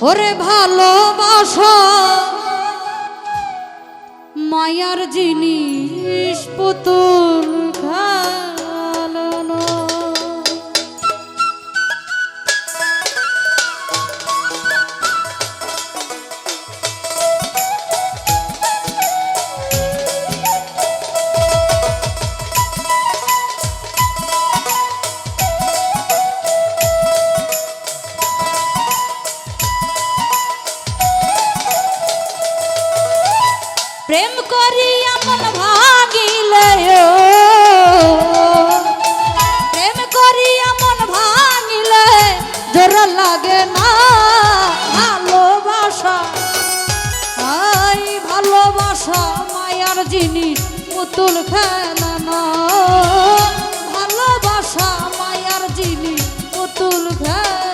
ওরে ভালোবাসা মায়ার জিনিস পুতুল মায়ার জিনিস পুতুল খেলেন ভালোবাসা মায়ার জিনিস পুতুল খেলানো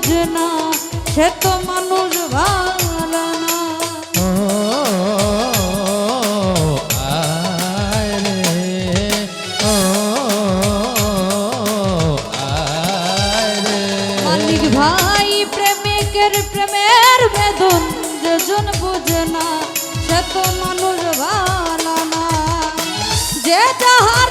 বুঝে না সে তো মানুষ ভালো না। মালিক ভাই প্রেমিকের প্রেমের বেদন যেজন বুঝে না সে তো মানুষ ভালো না। যে যাহার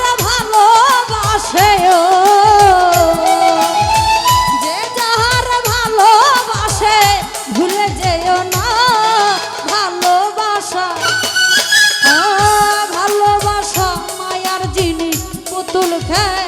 है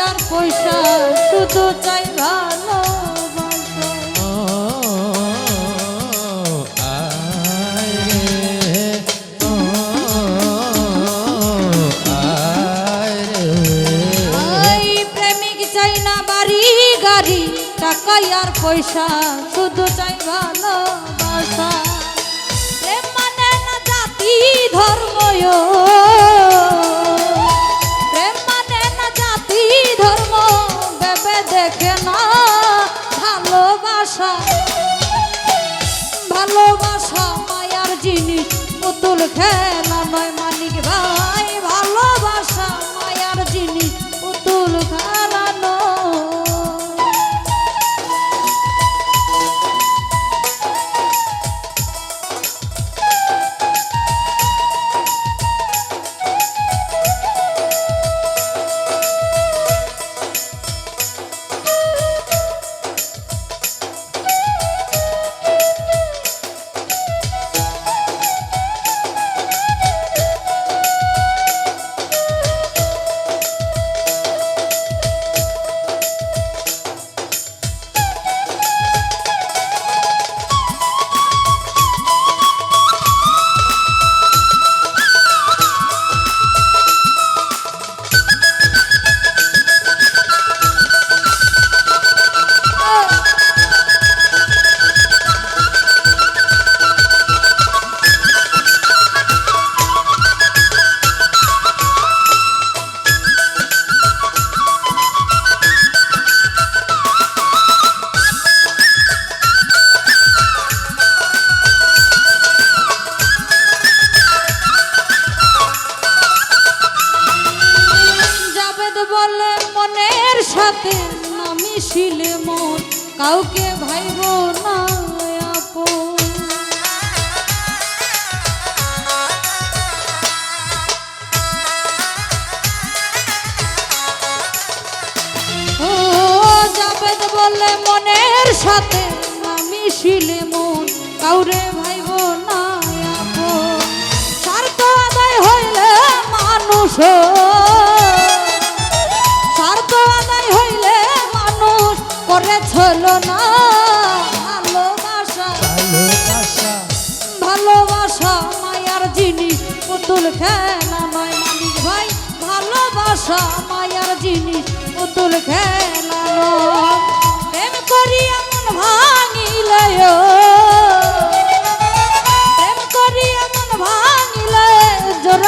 আর পয়সা শুধু চাই গাড়ি টাকা আর পয়সা শুধু চাই ভালোবাসা জিনিস পুতুল খেলা নয় মানিক ভাই। কাউকে ভাইব না বলে মনের সাথে আমি শিলে মন, কাউরে ভাইব না স্বার্থ আদায় হইলে মানুষ করে ছিল না ভালোবাসা। ভালোবাসা। ভালোবাসা মায়ার জিনিস পুতুল খেলা নয় মালিক ভাই। ভালোবাসা মায়ার জিনিস পুতুল খেলা প্রেম করি এমন ভাঙিলে প্রেম করি এমন ভাঙিলে জোর